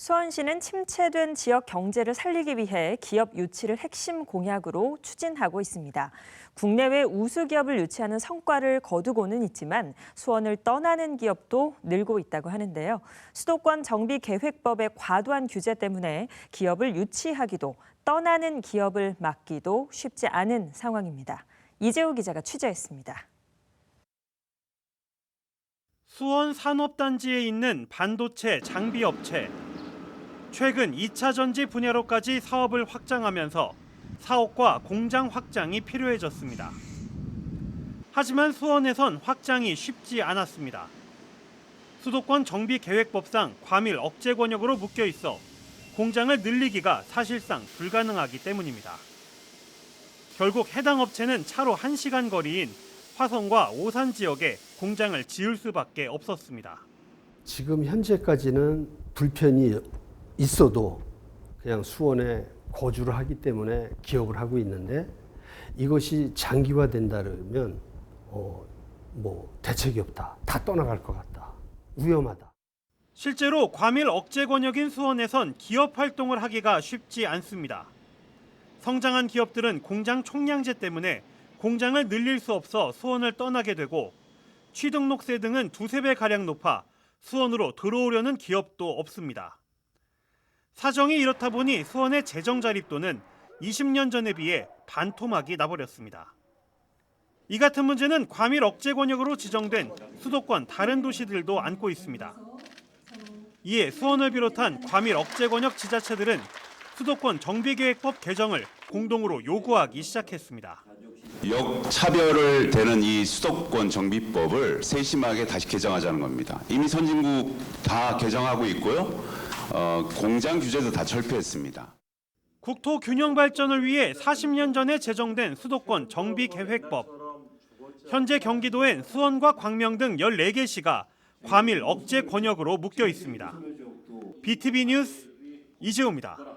수원시는 침체된 지역 경제를 살리기 위해 기업 유치를 핵심 공약으로 추진하고 있습니다. 국내외 우수 기업을 유치하는 성과를 거두고는 있지만 수원을 떠나는 기업도 늘고 있다고 하는데요. 수도권 정비 계획법의 과도한 규제 때문에 기업을 유치하기도 떠나는 기업을 막기도 쉽지 않은 상황입니다. 이재호 기자가 취재했습니다. 수원 산업단지에 있는 반도체 장비 업체. 최근 2차 전지 분야로까지 사업을 확장하면서 사옥과 공장 확장이 필요해졌습니다. 하지만 수원에선 확장이 쉽지 않았습니다. 수도권 정비 계획법상 과밀 억제 권역으로 묶여 있어 공장을 늘리기가 사실상 불가능하기 때문입니다. 결국 해당 업체는 차로 1시간 거리인 화성과 오산 지역에 공장을 지을 수밖에 없었습니다. 지금 현재까지는 불편이 있어도 그냥 수원에 거주를 하기 때문에 기업을 하고 있는데 이것이 장기화된다면 어, 뭐 대책이 없다. 다 떠나갈 것 같다. 위험하다. 실제로 과밀 억제 권역인 수원에선 기업 활동을 하기가 쉽지 않습니다. 성장한 기업들은 공장 총량제 때문에 공장을 늘릴 수 없어 수원을 떠나게 되고 취등록세 등은 두세 배 가량 높아 수원으로 들어오려는 기업도 없습니다. 사정이 이렇다 보니 수원의 재정 자립도는 20년 전에 비해 반토막이 나버렸습니다. 이 같은 문제는 과밀 억제 권역으로 지정된 수도권 다른 도시들도 안고 있습니다. 이에 수원을 비롯한 과밀 억제 권역 지자체들은 수도권 정비계획법 개정을 공동으로 요구하기 시작했습니다. 역차별을 되는 이 수도권 정비법을 세심하게 다시 개정하자는 겁니다. 이미 선진국 다 개정하고 있고요. 어, 공장 규제도 다 철폐했습니다. 국토 균형 발전을 위해 40년 전에 제정된 수도권 정비 계획법. 현재 경기도엔 수원과 광명 등 14개 시가 과밀 억제 권역으로 묶여 있습니다. BTV 뉴스 이재호입니다.